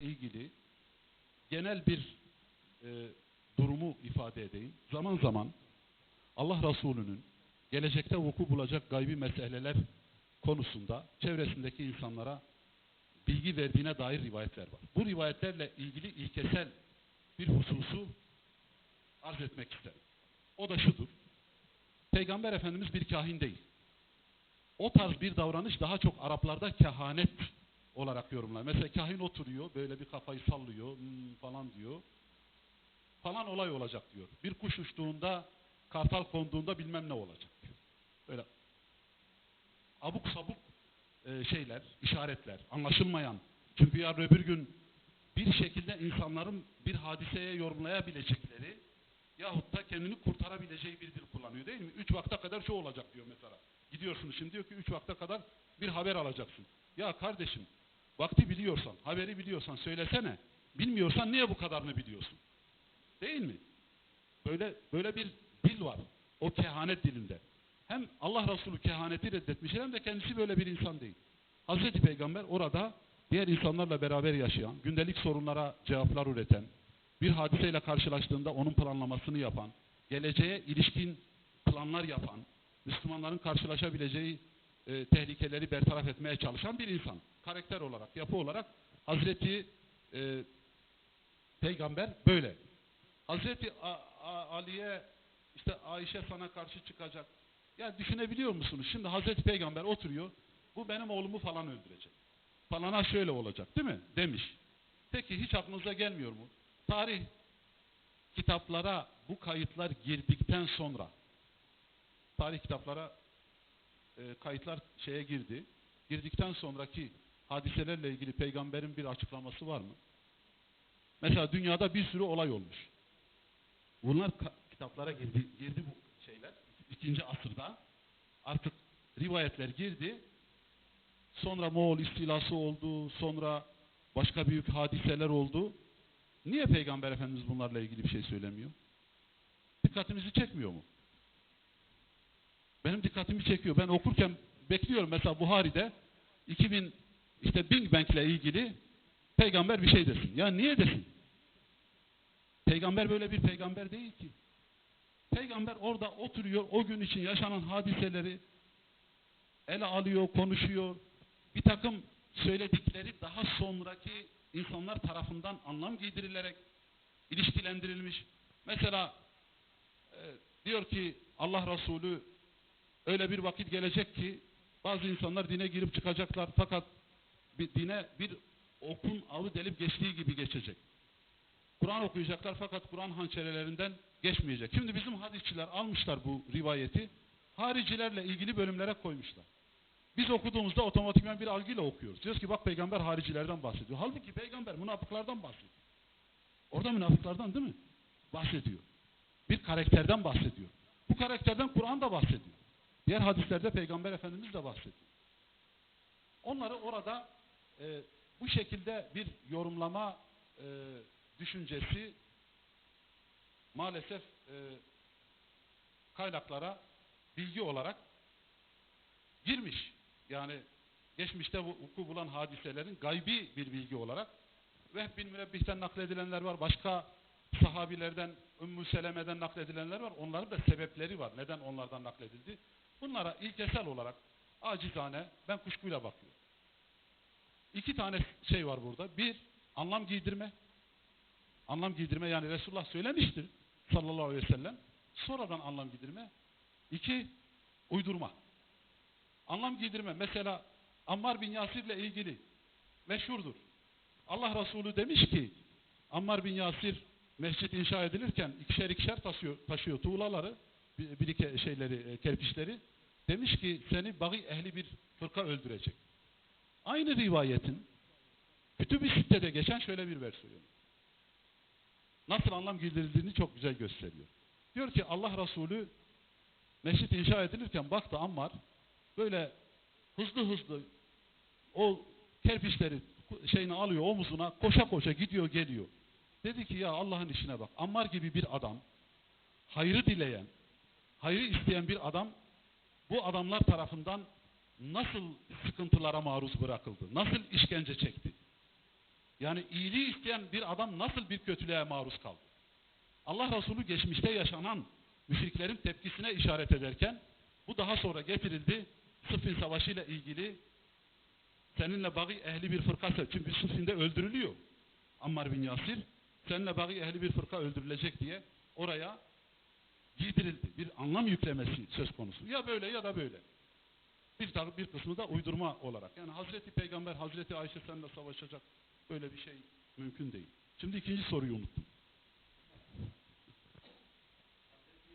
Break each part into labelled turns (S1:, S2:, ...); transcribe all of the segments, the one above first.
S1: ilgili genel bir e, durumu ifade edeyim. Zaman zaman Allah Resulü'nün gelecekte vuku bulacak gaybi meseleler konusunda çevresindeki insanlara bilgi verdiğine dair rivayetler var. Bu rivayetlerle ilgili ilkesel bir hususu arz etmek isterim. O da şudur. Peygamber Efendimiz bir kahin değil. O tarz bir davranış daha çok Araplarda kehanet olarak yorumlar. Mesela kahin oturuyor, böyle bir kafayı sallıyor "Hmm," falan diyor. Falan olay olacak diyor. Bir kuş uçtuğunda, kartal konduğunda bilmem ne olacak diyor. Böyle abuk sabuk e, şeyler, işaretler, anlaşılmayan. Çünkü yarın öbür gün bir şekilde insanların bir hadiseye yorumlayabilecekleri yahut da kendini kurtarabileceği bir dil kullanıyor değil mi? Üç vakte kadar şu olacak diyor mesela. Gidiyorsun şimdi diyor ki üç vakte kadar bir haber alacaksın. Ya kardeşim vakti biliyorsan, haberi biliyorsan söylesene. Bilmiyorsan niye bu kadarını biliyorsun? Değil mi? Böyle böyle bir dil var. O kehanet dilinde. Hem Allah Resulü kehaneti reddetmiş hem de kendisi böyle bir insan değil. Hazreti Peygamber orada diğer insanlarla beraber yaşayan, gündelik sorunlara cevaplar üreten, bir hadiseyle karşılaştığında onun planlamasını yapan, geleceğe ilişkin planlar yapan, Müslümanların karşılaşabileceği e, tehlikeleri bertaraf etmeye çalışan bir insan. Karakter olarak, yapı olarak Hazreti e, Peygamber böyle. Hazreti Ali'ye işte Ayşe sana karşı çıkacak. Ya düşünebiliyor musunuz? Şimdi Hazreti Peygamber oturuyor. Bu benim oğlumu falan öldürecek. Falana şöyle olacak değil mi? Demiş. Peki hiç aklınıza gelmiyor mu? Tarih kitaplara bu kayıtlar girdikten sonra tarih kitaplara e, kayıtlar şeye girdi. Girdikten sonraki hadiselerle ilgili peygamberin bir açıklaması var mı? Mesela dünyada bir sürü olay olmuş. Bunlar kitaplara girdi, girdi bu şeyler. ikinci asırda artık rivayetler girdi. Sonra Moğol istilası oldu. Sonra başka büyük hadiseler oldu. Niye Peygamber Efendimiz bunlarla ilgili bir şey söylemiyor? Dikkatimizi çekmiyor mu? Benim dikkatimi çekiyor. Ben okurken bekliyorum. Mesela Buhari'de 2000 işte Big Bang ile ilgili peygamber bir şey desin. Ya niye desin? Peygamber böyle bir peygamber değil ki. Peygamber orada oturuyor, o gün için yaşanan hadiseleri ele alıyor, konuşuyor. Bir takım söyledikleri daha sonraki insanlar tarafından anlam giydirilerek ilişkilendirilmiş. Mesela e, diyor ki Allah Resulü öyle bir vakit gelecek ki bazı insanlar dine girip çıkacaklar fakat bir dine bir okun avı delip geçtiği gibi geçecek. Kur'an okuyacaklar fakat Kur'an hançerelerinden geçmeyecek. Şimdi bizim hadisçiler almışlar bu rivayeti haricilerle ilgili bölümlere koymuşlar. Biz okuduğumuzda otomatikman bir algıyla okuyoruz. Diyoruz ki bak peygamber haricilerden bahsediyor. Halbuki peygamber münafıklardan bahsediyor. Orada münafıklardan değil mi? Bahsediyor. Bir karakterden bahsediyor. Bu karakterden Kur'an da bahsediyor. Diğer hadislerde peygamber efendimiz de bahsediyor. Onları orada e, bu şekilde bir yorumlama e, düşüncesi maalesef e, kaynaklara bilgi olarak girmiş. Yani geçmişte vuku bulan hadiselerin gaybi bir bilgi olarak Vehb bin Münebbih'ten nakledilenler var. Başka sahabilerden, Ümmü Seleme'den nakledilenler var. Onların da sebepleri var. Neden onlardan nakledildi? Bunlara ilkesel olarak acizane ben kuşkuyla bakıyorum. İki tane şey var burada. Bir, anlam giydirme. Anlam giydirme yani Resulullah söylemiştir sallallahu aleyhi ve sellem. Sonradan anlam giydirme. İki, uydurma. Anlam giydirme. Mesela Ammar bin Yasir ile ilgili meşhurdur. Allah Resulü demiş ki Ammar bin Yasir mescit inşa edilirken ikişer ikişer taşıyor, taşıyor tuğlaları, bir, bir iki şeyleri, e, kerpiçleri. Demiş ki seni bağı ehli bir fırka öldürecek. Aynı rivayetin Kütüb-i Sitte'de geçen şöyle bir versiyonu. Nasıl anlam giydirildiğini çok güzel gösteriyor. Diyor ki Allah Resulü mescit inşa edilirken baktı Ammar böyle hızlı hızlı o kerpiçleri şeyini alıyor omuzuna koşa koşa gidiyor geliyor. Dedi ki ya Allah'ın işine bak. Ammar gibi bir adam hayrı dileyen, hayrı isteyen bir adam bu adamlar tarafından nasıl sıkıntılara maruz bırakıldı? Nasıl işkence çekti? Yani iyiliği isteyen bir adam nasıl bir kötülüğe maruz kaldı? Allah Resulü geçmişte yaşanan müşriklerin tepkisine işaret ederken bu daha sonra getirildi. Sıffin Savaşı ile ilgili seninle bağı ehli bir fırka çünkü Sıffin'de öldürülüyor. Ammar bin Yasir seninle bağı ehli bir fırka öldürülecek diye oraya giydirildi. Bir anlam yüklemesi söz konusu. Ya böyle ya da böyle. Bir, bir kısmı da uydurma olarak. Yani Hazreti Peygamber, Hazreti Ayşe seninle savaşacak böyle bir şey mümkün değil. Şimdi ikinci soruyu unuttum.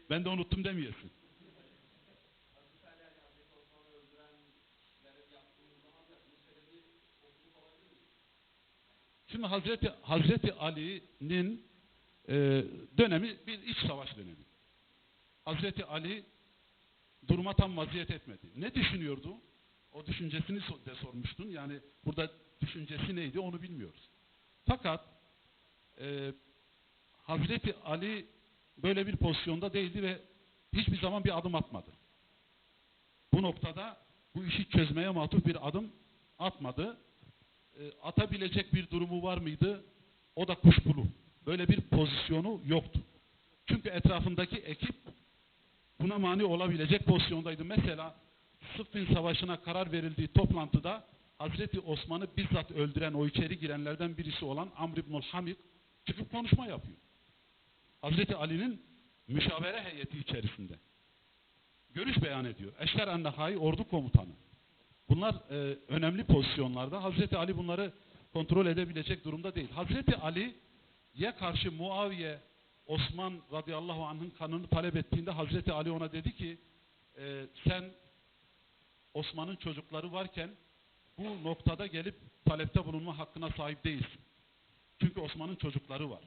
S1: Ben de unuttum demeyesin. Şimdi Hazreti Hazreti Ali'nin e, dönemi bir iç savaş dönemi. Hazreti Ali duruma tam vaziyet etmedi. Ne düşünüyordu? O düşüncesini de sormuştun. Yani burada düşüncesi neydi onu bilmiyoruz. Fakat e, Hazreti Ali böyle bir pozisyonda değildi ve hiçbir zaman bir adım atmadı. Bu noktada bu işi çözmeye matuf bir adım atmadı. E, atabilecek bir durumu var mıydı? O da kuşkulu. Böyle bir pozisyonu yoktu. Çünkü etrafındaki ekip buna mani olabilecek pozisyondaydı. Mesela Sıffin Savaşı'na karar verildiği toplantıda Hazreti Osman'ı bizzat öldüren o içeri girenlerden birisi olan Amr ibn Hamid çıkıp konuşma yapıyor. Hazreti Ali'nin müşavere heyeti içerisinde. Görüş beyan ediyor. Eşler Ennehai ordu komutanı. Bunlar e, önemli pozisyonlarda. Hazreti Ali bunları kontrol edebilecek durumda değil. Hazreti Ali'ye karşı Muaviye Osman radıyallahu anh'ın kanını talep ettiğinde Hazreti Ali ona dedi ki e, sen Osman'ın çocukları varken bu noktada gelip talepte bulunma hakkına sahip değilsin. Çünkü Osman'ın çocukları var.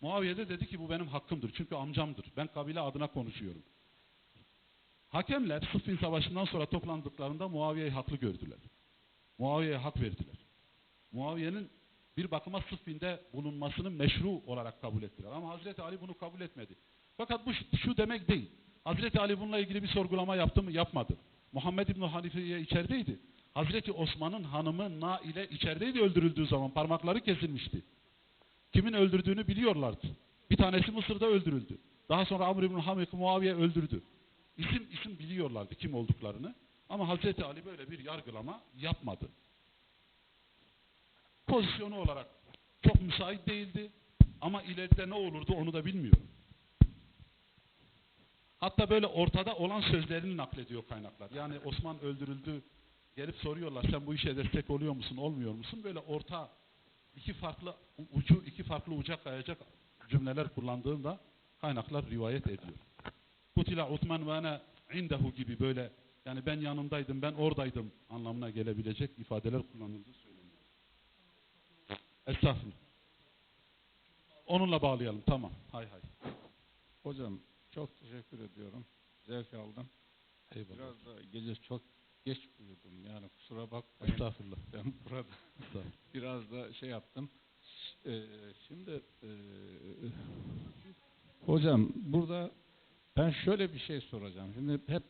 S1: Muaviye de dedi ki bu benim hakkımdır. Çünkü amcamdır. Ben kabile adına konuşuyorum. Hakemler Sıffin Savaşı'ndan sonra toplandıklarında Muaviye'yi haklı gördüler. Muaviye'ye hak verdiler. Muaviye'nin bir bakıma Sıffin'de bulunmasını meşru olarak kabul ettiler. Ama Hazreti Ali bunu kabul etmedi. Fakat bu şu- demek değil. Hazreti Ali bununla ilgili bir sorgulama yaptı mı? Yapmadı. Muhammed İbni Hanifiye içerideydi. Hazreti Osman'ın hanımı Naile içerideydi öldürüldüğü zaman. Parmakları kesilmişti. Kimin öldürdüğünü biliyorlardı. Bir tanesi Mısır'da öldürüldü. Daha sonra Amr İbni Hamik Muaviye öldürdü. İsim isim biliyorlardı kim olduklarını. Ama Hazreti Ali böyle bir yargılama yapmadı. Pozisyonu olarak çok müsait değildi. Ama ileride ne olurdu onu da bilmiyorum. Hatta böyle ortada olan sözlerini naklediyor kaynaklar. Yani Osman öldürüldü. Gelip soruyorlar sen bu işe destek oluyor musun, olmuyor musun? Böyle orta iki farklı ucu, iki farklı uca kayacak cümleler kullandığında kaynaklar rivayet ediyor. Kutila Utman ve ana indehu gibi böyle yani ben yanındaydım, ben oradaydım anlamına gelebilecek ifadeler kullanıldığı söyleniyor. Estağfurullah. Onunla bağlayalım. Tamam. Hay hay.
S2: Hocam çok teşekkür ediyorum. Zevk aldım.
S1: Eyvallah.
S2: Biraz da gece çok geç uyudum. Yani kusura bakmayın.
S1: Estağfurullah.
S2: Ben burada biraz da şey yaptım. Ee, şimdi e, hocam burada ben şöyle bir şey soracağım. Şimdi hep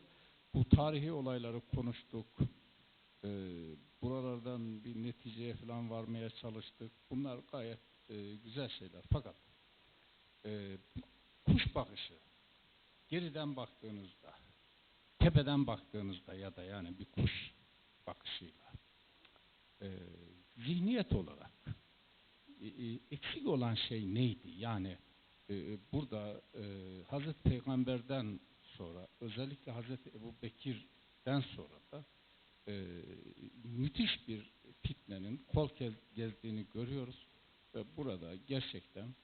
S2: bu tarihi olayları konuştuk. Ee, buralardan bir neticeye falan varmaya çalıştık. Bunlar gayet e, güzel şeyler. Fakat e, kuş bakışı geriden baktığınızda tepeden baktığınızda ya da yani bir kuş bakışıyla e, zihniyet olarak e, e, eksik olan şey neydi? Yani burada e, Hazreti Peygamber'den sonra özellikle Hazreti Ebu Bekir'den sonra da e, müthiş bir fitnenin kol gez- gezdiğini görüyoruz ve burada gerçekten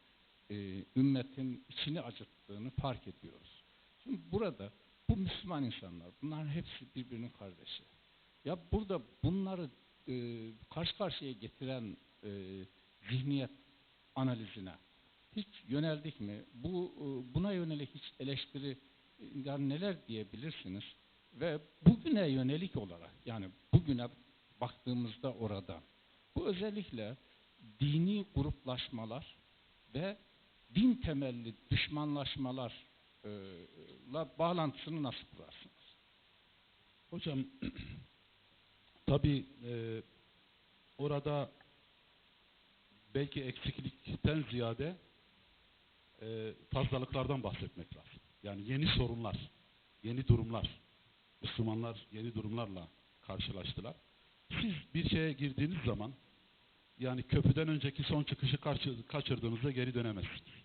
S2: e, ümmetin içini acıttığını fark ediyoruz. Şimdi burada bu Müslüman insanlar, bunların hepsi birbirinin kardeşi. Ya burada bunları e, karşı karşıya getiren e, zihniyet analizine hiç yöneldik mi? Bu e, buna yönelik hiç eleştiri e, yani neler diyebilirsiniz? Ve bugüne yönelik olarak yani bugüne baktığımızda orada bu özellikle dini gruplaşmalar ve din temelli düşmanlaşmalarla bağlantısını nasıl kurarsınız?
S1: Hocam tabi orada belki eksiklikten ziyade e, fazlalıklardan bahsetmek lazım. Yani yeni sorunlar, yeni durumlar. Müslümanlar yeni durumlarla karşılaştılar. Siz bir şeye girdiğiniz zaman yani köprüden önceki son çıkışı kaçır- kaçırdığınızda geri dönemezsiniz.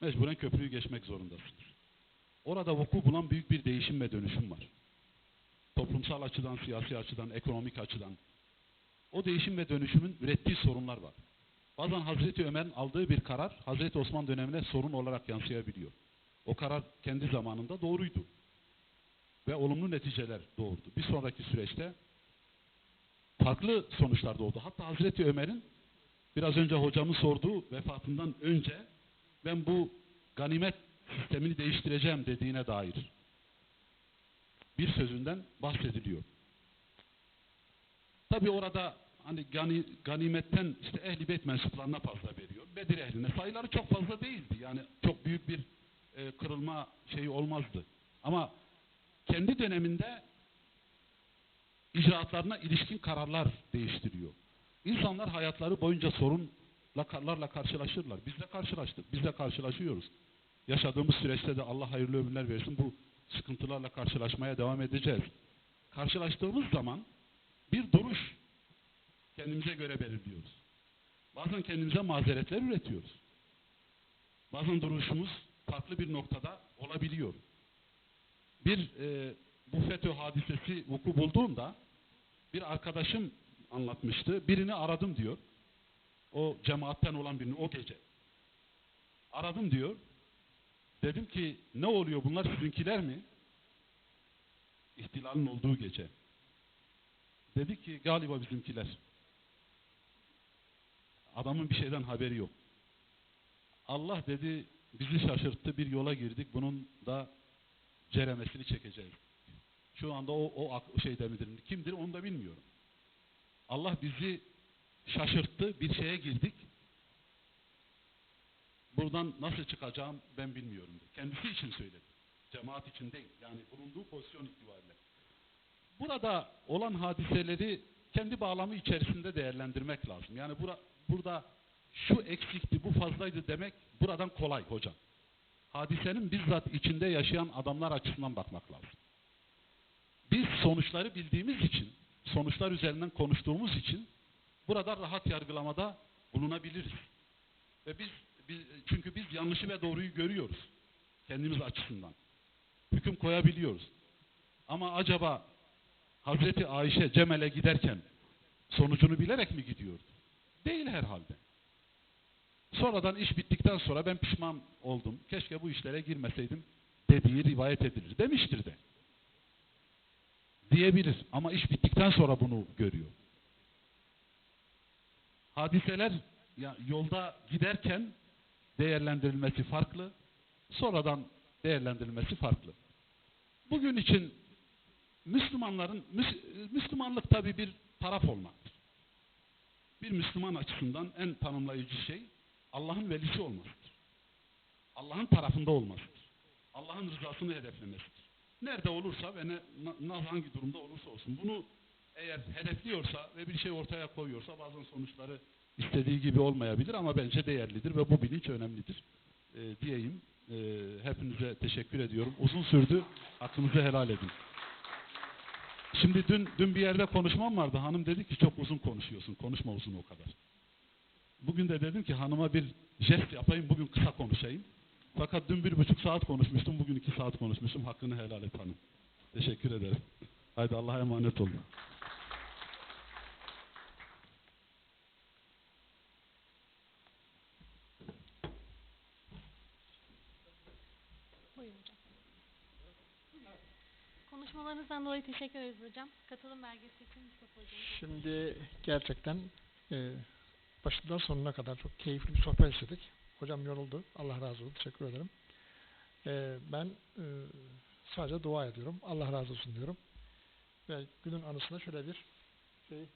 S1: Mecburen köprüyü geçmek zorundasınız. Orada vuku bulan büyük bir değişim ve dönüşüm var. Toplumsal açıdan, siyasi açıdan, ekonomik açıdan. O değişim ve dönüşümün ürettiği sorunlar var. Bazen Hazreti Ömer'in aldığı bir karar Hazreti Osman dönemine sorun olarak yansıyabiliyor. O karar kendi zamanında doğruydu. Ve olumlu neticeler doğurdu. Bir sonraki süreçte farklı sonuçlar doğdu. Hatta Hazreti Ömer'in biraz önce hocamın sorduğu vefatından önce ben bu ganimet sistemini değiştireceğim dediğine dair bir sözünden bahsediliyor. Tabi orada hani gani, ganimetten işte ehli beyt mensuplarına fazla veriyor. Bedir ehline sayıları çok fazla değildi. Yani çok büyük bir e, kırılma şeyi olmazdı. Ama kendi döneminde icraatlarına ilişkin kararlar değiştiriyor. İnsanlar hayatları boyunca sorunlarla karşılaşırlar. Biz de karşılaştık. Biz de karşılaşıyoruz. Yaşadığımız süreçte de Allah hayırlı ömürler versin. Bu sıkıntılarla karşılaşmaya devam edeceğiz. Karşılaştığımız zaman bir duruş kendimize göre belirliyoruz. Bazen kendimize mazeretler üretiyoruz. Bazen duruşumuz farklı bir noktada olabiliyor. Bir e, bu FETÖ hadisesi vuku bulduğunda bir arkadaşım anlatmıştı. Birini aradım diyor. O cemaatten olan birini o gece. Aradım diyor. Dedim ki ne oluyor bunlar sizinkiler mi? İhtilalin olduğu gece. Dedi ki galiba bizimkiler. Adamın bir şeyden haberi yok. Allah dedi bizi şaşırttı bir yola girdik bunun da ceremesini çekeceğiz. Şu anda o, o şeyde midir? Kimdir onu da bilmiyorum. Allah bizi şaşırttı bir şeye girdik. Buradan nasıl çıkacağım ben bilmiyorum. dedi. Kendisi için söyledi. Cemaat için değil. Yani bulunduğu pozisyon itibariyle. Burada olan hadiseleri kendi bağlamı içerisinde değerlendirmek lazım. Yani bura, burada şu eksikti, bu fazlaydı demek buradan kolay hocam. Hadisenin bizzat içinde yaşayan adamlar açısından bakmak lazım. Biz sonuçları bildiğimiz için, sonuçlar üzerinden konuştuğumuz için burada rahat yargılamada bulunabiliriz. Ve biz, biz çünkü biz yanlışı ve doğruyu görüyoruz kendimiz açısından. Hüküm koyabiliyoruz. Ama acaba Hazreti Ayşe Cemel'e giderken sonucunu bilerek mi gidiyordu? Değil herhalde. Sonradan iş bittikten sonra ben pişman oldum. Keşke bu işlere girmeseydim dediği rivayet edilir. Demiştir de. Diyebilir ama iş bittikten sonra bunu görüyor. Hadiseler ya yolda giderken değerlendirilmesi farklı, sonradan değerlendirilmesi farklı. Bugün için Müslümanların Müs- Müslümanlık tabi bir taraf olmaktır. Bir Müslüman açısından en tanımlayıcı şey Allah'ın velisi olmasıdır. Allah'ın tarafında olmasıdır. Allah'ın rızasını hedeflemesidir. Nerede olursa ve ne, na- hangi durumda olursa olsun bunu eğer hedefliyorsa ve bir şey ortaya koyuyorsa bazen sonuçları istediği gibi olmayabilir ama bence değerlidir ve bu bilinç önemlidir e, diyeyim. E, hepinize teşekkür ediyorum. Uzun sürdü. Hakkınızı helal edin. Şimdi dün dün bir yerde konuşmam vardı. Hanım dedi ki çok uzun konuşuyorsun. Konuşma uzun o kadar. Bugün de dedim ki hanıma bir jest yapayım. Bugün kısa konuşayım. Fakat dün bir buçuk saat konuşmuştum. Bugün iki saat konuşmuşum. Hakkını helal et hanım. Teşekkür ederim. Haydi Allah'a emanet olun.
S3: Buyurun hocam. Konuşmalarınızdan dolayı teşekkür ederiz hocam. Katılım belgesi için Mustafa hocam.
S4: Şimdi gerçekten e, başından sonuna kadar çok keyifli bir sohbet istedik. Hocam yoruldu. Allah razı olsun. Teşekkür ederim. E, ben e, sadece dua ediyorum. Allah razı olsun diyorum. Ve günün anısına şöyle bir şey